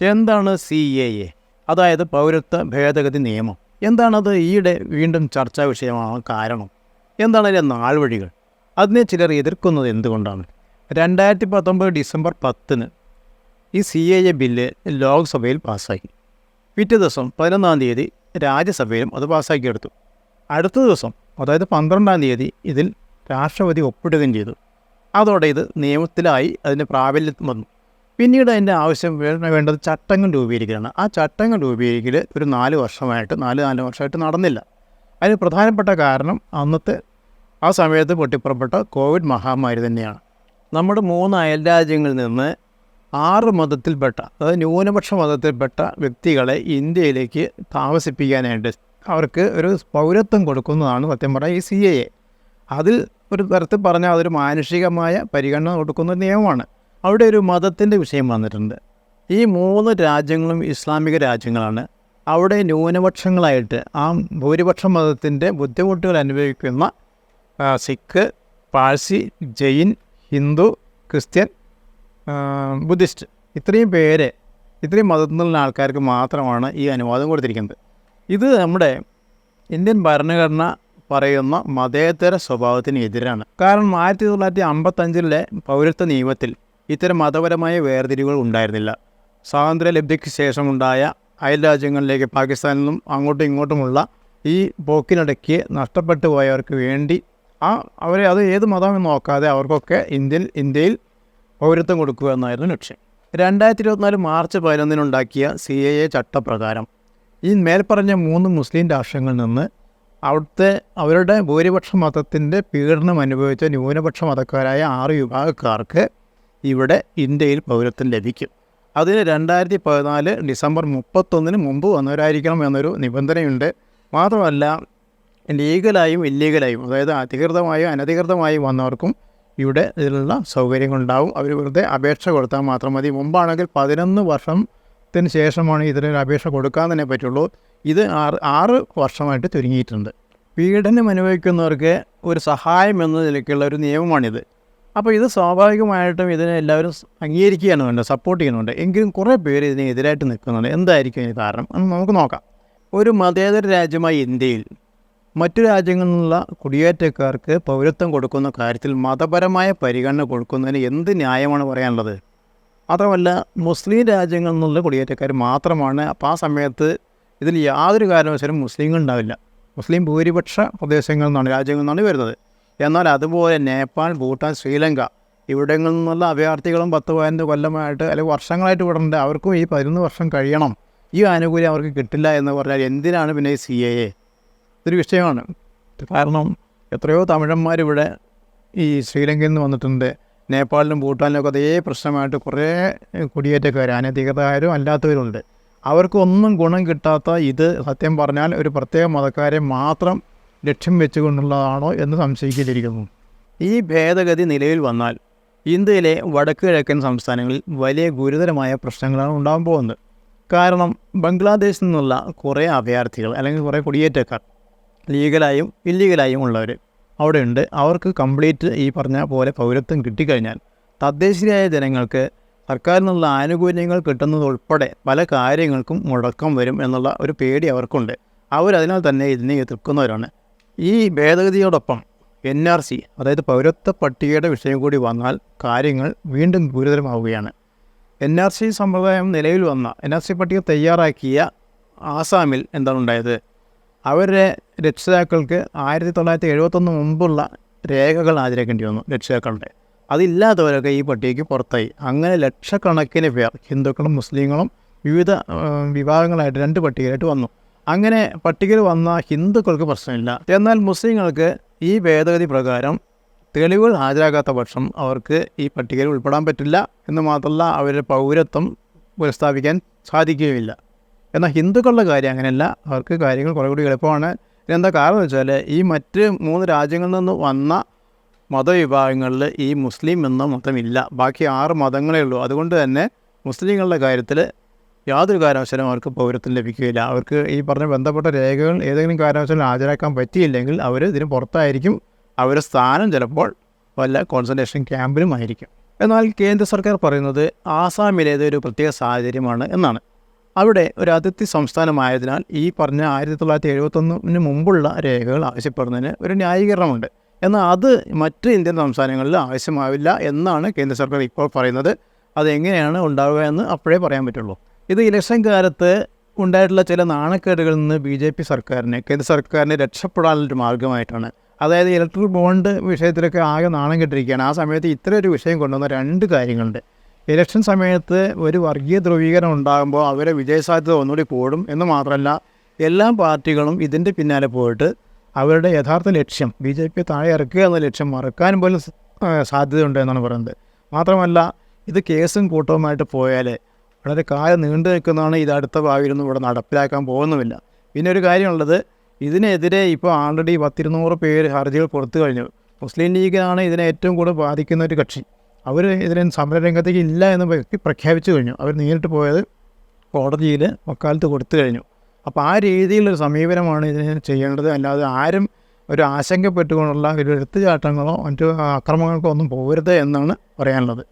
എന്താണ് C A A? അതായത് പൗരത്വ ഭേദഗതി നിയമം. എന്താണത്? ഈയിടെ വീണ്ടും ചർച്ചാ വിഷയമാവാൻ കാരണം. എന്താണ് അതിന്റെ നാൾവഴികൾ? അതിനെ ചിലർ എതിർക്കുന്നത് എന്തുകൊണ്ടാണ്? രണ്ടായിരത്തി പത്തൊമ്പത് ഡിസംബർ പത്തിന് ഈ സി എ എ ബില്ല് ലോക്സഭയിൽ പാസ്സാക്കി പിറ്റേ ദിവസം പതിനൊന്നാം തീയതി രാജ്യസഭയിലും അത് പാസ്സാക്കിയെടുത്തു. അടുത്ത ദിവസം അതായത് പന്ത്രണ്ടാം തീയതി ഇതിൽ രാഷ്ട്രപതി ഒപ്പിടുകയും ചെയ്തു. അതോടെ ഇത് നിയമത്തിലായി അതിന്റെ പ്രാബല്യം വന്നു. പിന്നീട് അതിന്റെ ആവശ്യം വേണ്ടത് ചട്ടങ്ങൾ രൂപീകരിക്കലാണ്. ആ ചട്ടങ്ങൾ രൂപീകരിക്കൽ ഒരു നാല് വർഷമായിട്ട് നാല് നാല് വർഷമായിട്ട് നടന്നില്ല. അതിന് പ്രധാനപ്പെട്ട കാരണം അന്നത്തെ ആ സമയത്ത് പൊട്ടിപ്പുറപ്പെട്ട കോവിഡ് മഹാമാരി തന്നെയാണ്. നമ്മുടെ മൂന്ന് അയൽ രാജ്യങ്ങളിൽ നിന്ന് ആറ് മതത്തിൽപ്പെട്ട അതായത് ന്യൂനപക്ഷ മതത്തിൽപ്പെട്ട വ്യക്തികളെ ഇന്ത്യയിലേക്ക് താമസിപ്പിക്കാനായിട്ട് അവർക്ക് ഒരു പൗരത്വം കൊടുക്കുന്നതാണ് സത്യം പറഞ്ഞാൽ ഈ സി എ. അതിൽ ഒരു തരത്തിൽ പറഞ്ഞാൽ അതൊരു മാനുഷികമായ പരിഗണന കൊടുക്കുന്ന നിയമമാണ്. അവിടെ ഒരു മതത്തിന്റെ വിഷയം വന്നിട്ടുണ്ട്. ഈ മൂന്ന് രാജ്യങ്ങളും ഇസ്ലാമിക രാജ്യങ്ങളാണ്. അവിടെ ന്യൂനപക്ഷങ്ങളായിട്ട് ആ ഭൂരിപക്ഷ മതത്തിന്റെ ബുദ്ധിമുട്ടുകൾ അനുഭവിക്കുന്ന സിഖ് പാഴ്സി ജെയിൻ ഹിന്ദു ക്രിസ്ത്യൻ ബുദ്ധിസ്റ്റ് ഇത്രയും പേര് ഇത്രയും മതത്തിലുള്ള ആൾക്കാർക്ക് മാത്രമാണ് ഈ അനുവാദം കൊടുത്തിരിക്കുന്നത്. ഇത് നമ്മുടെ ഇന്ത്യൻ ഭരണഘടന പറയുന്ന മതേതര സ്വഭാവത്തിന് എതിരാണ്. കാരണം ആയിരത്തി തൊള്ളായിരത്തി അമ്പത്തഞ്ചിലെ പൗരത്വ നിയമത്തിൽ ഇത്തരം മതപരമായ വേർതിരിവുകൾ ഉണ്ടായിരുന്നില്ല. സ്വാതന്ത്ര്യ ലബ്ധിക്ക് ശേഷമുണ്ടായ അയൽ രാജ്യങ്ങളിലേക്ക് പാകിസ്ഥാനിൽ നിന്നും അങ്ങോട്ടും ഇങ്ങോട്ടുമുള്ള ഈ പോക്കിനിടയ്ക്ക് നഷ്ടപ്പെട്ടു പോയവർക്ക് വേണ്ടി ആ അവരെ അത് ഏത് മതമെന്ന് നോക്കാതെ അവർക്കൊക്കെ ഇന്ത്യൻ ഇന്ത്യയിൽ പൗരത്വം കൊടുക്കുക എന്നായിരുന്നു ലക്ഷ്യം. രണ്ടായിരത്തി ഇരുപത്തിനാല് മാർച്ച് പതിനൊന്നിനുണ്ടാക്കിയ സി എ എ ചട്ടപ്രകാരം ഈ മേൽപ്പറഞ്ഞ മൂന്ന് മുസ്ലിം രാഷ്ട്രങ്ങളിൽ നിന്ന് അവിടുത്തെ അവരുടെ ഭൂരിപക്ഷ മതത്തിന്റെ പീഡനം അനുഭവിച്ച ന്യൂനപക്ഷ മതക്കാരായ ആറ് വിഭാഗക്കാർക്ക് ഇവിടെ ഇന്ത്യയിൽ പൗരത്വം ലഭിക്കും. അതിന് രണ്ടായിരത്തി പതിനാല് ഡിസംബർ മുപ്പത്തൊന്നിന് മുമ്പ് വന്നവരായിരിക്കണം എന്നൊരു നിബന്ധനയുണ്ട്. മാത്രമല്ല ലീഗലായും ഇല്ലീഗലായും അതായത് അധികൃതമായും അനധികൃതമായും വന്നവർക്കും ഇവിടെ ഇതിലുള്ള സൗകര്യങ്ങളുണ്ടാവും. അവർ വെറുതെ അപേക്ഷ കൊടുത്താൽ മാത്രം മതി. മുമ്പാണെങ്കിൽ പതിനൊന്ന് വർഷത്തിന് ശേഷമാണ് ഇതിനൊരു അപേക്ഷ കൊടുക്കാൻ തന്നെ പറ്റുള്ളൂ. ഇത് ആറ് ആറ് വർഷമായിട്ട് ചുരുങ്ങിയിട്ടുണ്ട്. പീഡനം അനുഭവിക്കുന്നവർക്ക് ഒരു സഹായം എന്ന നിലയ്ക്കുള്ള ഒരു നിയമമാണിത്. അപ്പോൾ ഇത് സ്വാഭാവികമായിട്ടും ഇതിനെ എല്ലാവരും അംഗീകരിക്കുകയാണ് വേണ്ടത് സപ്പോർട്ട് ചെയ്യുന്നുണ്ട് എങ്കിലും കുറേ പേര് ഇതിനെ എതിരായിട്ട് നിൽക്കുന്നുണ്ട്. എന്തായിരിക്കും ഇതിന് കാരണം? എന്ന് നമുക്ക് നോക്കാം. ഒരു മതേതര രാജ്യമായ ഇന്ത്യയിൽ മറ്റു രാജ്യങ്ങളിൽ കുടിയേറ്റക്കാർക്ക് പൗരത്വം കൊടുക്കുന്ന കാര്യത്തിൽ മതപരമായ പരിഗണന കൊടുക്കുന്നതിന് എന്ത് ന്യായമാണ് പറയാനുള്ളത്? മാത്രമല്ല മുസ്ലിം രാജ്യങ്ങളിൽ നിന്നുള്ള കുടിയേറ്റക്കാർ മാത്രമാണ് അപ്പോൾ ആ സമയത്ത് ഇതിൽ യാതൊരു കാരണവശാലും മുസ്ലിങ്ങൾ ഉണ്ടാവില്ല. മുസ്ലിം ഭൂരിപക്ഷ പ്രദേശങ്ങളിൽ നിന്നാണ് രാജ്യങ്ങളിൽ നിന്നാണ് വരുന്നത്. എന്നാൽ അതുപോലെ നേപ്പാൾ ഭൂട്ടാൻ ശ്രീലങ്ക ഇവിടങ്ങളിൽ നിന്നുള്ള അഭയാർത്ഥികളും പത്ത് പതിനഞ്ച് കൊല്ലമായിട്ട് അല്ലെങ്കിൽ വർഷങ്ങളായിട്ട് ഇവിടെ അവർക്കും ഈ പതിനൊന്ന് വർഷം കഴിയണം. ഈ ആനുകൂല്യം അവർക്ക് കിട്ടില്ല എന്ന് പറഞ്ഞാൽ എന്തിനാണ് പിന്നെ ഈ സി എ എ? ഇതൊരു വിഷയമാണ്. കാരണം എത്രയോ തമിഴന്മാരിവിടെ ഈ ശ്രീലങ്കയിൽ നിന്ന് വന്നിട്ടുണ്ട്. നേപ്പാളിലും ഭൂട്ടാനിലും ഒക്കെ അതേ പ്രശ്നമായിട്ട് കുറേ കുടിയേറ്റക്കാർ അനധികൃതരും അല്ലാത്തവരുണ്ട്. അവർക്കൊന്നും ഗുണം കിട്ടാത്ത ഇത് സത്യം പറഞ്ഞാൽ ഒരു പ്രത്യേക മതക്കാരെ മാത്രം ലക്ഷ്യം വെച്ചുകൊണ്ടുള്ളതാണോ എന്ന് സംശയിക്കേണ്ടിയിരിക്കുന്നു. ഈ ഭേദഗതി നിലവിൽ വന്നാൽ ഇന്ത്യയിലെ വടക്ക് കിഴക്കൻ സംസ്ഥാനങ്ങളിൽ വലിയ ഗുരുതരമായ പ്രശ്നങ്ങളാണ് ഉണ്ടാകാൻ പോകുന്നത്. കാരണം ബംഗ്ലാദേശിൽ നിന്നുള്ള കുറേ അഭയാർത്ഥികൾ അല്ലെങ്കിൽ കുറേ കുടിയേറ്റക്കാർ ലീഗലായും ഇല്ലീഗലായും ഉള്ളവർ അവിടെയുണ്ട്. അവർക്ക് കംപ്ലീറ്റ് ഈ പറഞ്ഞ പോലെ പൗരത്വം കിട്ടിക്കഴിഞ്ഞാൽ തദ്ദേശീയരായ ജനങ്ങൾക്ക് സർക്കാരിൽ നിന്നുള്ള ആനുകൂല്യങ്ങൾ കിട്ടുന്നതുൾപ്പെടെ പല കാര്യങ്ങൾക്കും മുടക്കം വരും എന്നുള്ള ഒരു പേടി അവർക്കുണ്ട്. അവരതിനാൽ തന്നെ ഇതിനെ എതിർക്കുന്നവരാണ്. ഈ ഭേദഗതിയോടൊപ്പം എൻ ആർ സി അതായത് പൗരത്വ പട്ടികയുടെ വിഷയം കൂടി വന്നാൽ കാര്യങ്ങൾ വീണ്ടും ഗുരുതരമാവുകയാണ്. എൻ ആർ സി സമ്പ്രദായം നിലവിൽ വന്ന എൻ ആർ സി പട്ടിക തയ്യാറാക്കിയ ആസാമിൽ എന്താണ് ഉണ്ടായത്? അവരുടെ രക്ഷിതാക്കൾക്ക് ആയിരത്തി തൊള്ളായിരത്തി എഴുപത്തൊന്ന് മുമ്പുള്ള രേഖകൾ ഹാജരാക്കേണ്ടി വന്നു രക്ഷിതാക്കളുടെ. അതില്ലാത്തവരൊക്കെ ഈ പട്ടികയ്ക്ക് പുറത്തായി. അങ്ങനെ ലക്ഷക്കണക്കിന് പേർ ഹിന്ദുക്കളും മുസ്ലിങ്ങളും വിവിധ വിഭാഗങ്ങളായിട്ട് രണ്ട് പട്ടികയായിട്ട് വന്നു. അങ്ങനെ പട്ടികയിൽ വന്ന ഹിന്ദുക്കൾക്ക് പ്രശ്നമില്ല. എന്നാൽ മുസ്ലിങ്ങൾക്ക് ഈ ഭേദഗതി പ്രകാരം തെളിവുകൾ ഹാജരാകാത്ത പക്ഷം അവർക്ക് ഈ പട്ടികയിൽ ഉൾപ്പെടാൻ പറ്റില്ല എന്ന് മാത്രമല്ല അവരുടെ പൗരത്വം പുനഃസ്ഥാപിക്കാൻ സാധിക്കുകയില്ല എന്നാൽ ഹിന്ദുക്കളുടെ കാര്യം അങ്ങനെയല്ല. അവർക്ക് കാര്യങ്ങൾ കുറേ കൂടി എളുപ്പമാണ്. ഇതെന്താ കാരണം വെച്ചാൽ ഈ മറ്റ് മൂന്ന് രാജ്യങ്ങളിൽ നിന്ന് വന്ന മതവിഭാഗങ്ങളിൽ ഈ മുസ്ലിം എന്ന മതമില്ല. ബാക്കി ആറ് മതങ്ങളേ ഉള്ളൂ. അതുകൊണ്ട് തന്നെ മുസ്ലിങ്ങളുടെ കാര്യത്തിൽ യാതൊരു കാരണവശാലും അവർക്ക് പൗരത്വം ലഭിക്കുകയില്ല. അവർക്ക് ഈ പറഞ്ഞ ബന്ധപ്പെട്ട രേഖകൾ ഏതെങ്കിലും കാരണവശാലും ഹാജരാക്കാൻ പറ്റിയില്ലെങ്കിൽ അവർ ഇതിന് പുറത്തായിരിക്കും. അവരുടെ സ്ഥാനം ചിലപ്പോൾ വല്ല കോൺസെൻട്രേഷൻ ക്യാമ്പിലും ആയിരിക്കും. എന്നാൽ കേന്ദ്ര സർക്കാർ പറയുന്നത് ആസാമിലേത് ഒരു പ്രത്യേക സാഹചര്യമാണ് എന്നാണ്. അവിടെ ഒരു അതിർത്തി സംസ്ഥാനമായതിനാൽ ഈ പറഞ്ഞ ആയിരത്തി തൊള്ളായിരത്തി എഴുപത്തൊന്നിന് മുമ്പുള്ള രേഖകൾ ആവശ്യപ്പെടുന്നതിന് ഒരു ന്യായീകരണമുണ്ട്. എന്നാൽ അത് മറ്റ് ഇന്ത്യൻ സംസ്ഥാനങ്ങളിൽ ആവശ്യമാവില്ല എന്നാണ് കേന്ദ്ര സർക്കാർ ഇപ്പോൾ പറയുന്നത്. അതെങ്ങനെയാണ് ഉണ്ടാവുക എന്ന് അപ്പോഴേ പറയാൻ പറ്റുള്ളൂ. ഇത് ഇലക്ഷൻ കാലത്ത് ഉണ്ടായിട്ടുള്ള ചില നാണക്കേടുകളിൽ നിന്ന് ബി ജെ പി സർക്കാരിനെ കേന്ദ്ര സർക്കാരിനെ രക്ഷപ്പെടാനുള്ളൊരു മാർഗമായിട്ടാണ് അതായത് ഇലക്ട്രിക് ബോണ്ട് വിഷയത്തിലൊക്കെ ആകെ നാണം കെട്ടിരിക്കുകയാണ്. ആ സമയത്ത് ഇത്ര ഒരു വിഷയം കൊണ്ടുവന്ന രണ്ട് കാര്യങ്ങളുണ്ട്. ഇലക്ഷൻ സമയത്ത് ഒരു വർഗീയ ധ്രുവീകരണം ഉണ്ടാകുമ്പോൾ അവരെ വിജയസാധ്യത ഒന്നുകൂടി കൂടും എന്ന് മാത്രമല്ല എല്ലാ പാർട്ടികളും ഇതിന്റെ പിന്നാലെ പോയിട്ട് അവരുടെ യഥാർത്ഥ ലക്ഷ്യം ബി ജെ പി താഴെ ഇറക്കുക എന്ന ലക്ഷ്യം മറക്കാൻ പോലും സാധ്യതയുണ്ട് എന്നാണ് പറയുന്നത്. മാത്രമല്ല ഇത് കേസും കൂട്ടവുമായിട്ട് പോയാൽ വളരെ കാലം നീണ്ടു നിൽക്കുന്നതാണ് ഇത് അടുത്ത ഭാവിയിലൊന്നും ഇവിടെ നടപ്പിലാക്കാൻ പോകുന്നുമില്ല. പിന്നെ ഒരു കാര്യമുള്ളത് ഇതിനെതിരെ ഇപ്പോൾ ആൾറെഡി പത്തിരുന്നൂറ് പേര് ഹർജികൾ പുറത്തു കഴിഞ്ഞു. മുസ്ലിം ലീഗാണ് ഇതിനെ ഏറ്റവും കൂടുതൽ ബാധിക്കുന്ന ഒരു കക്ഷി. അവർ ഇതിനെ സമരരംഗത്തേക്ക് ഇല്ല എന്ന് പ്രഖ്യാപിച്ചു കഴിഞ്ഞു. അവർ നേരിട്ട് പോയത് കോടതിയിൽ വക്കാലത്ത് കൊടുത്തു കഴിഞ്ഞു. അപ്പോൾ ആ രീതിയിലൊരു സമീപനമാണ് ഇതിന് ചെയ്യേണ്ടത്. അല്ലാതെ ആരും ഒരു ആശങ്കപ്പെട്ടുകൊണ്ടുള്ള ഒരു എടുത്തുചാട്ടങ്ങളോ മറ്റു അക്രമങ്ങൾക്കോ ഒന്നും പോകരുത് എന്നാണ് പറയാനുള്ളത്.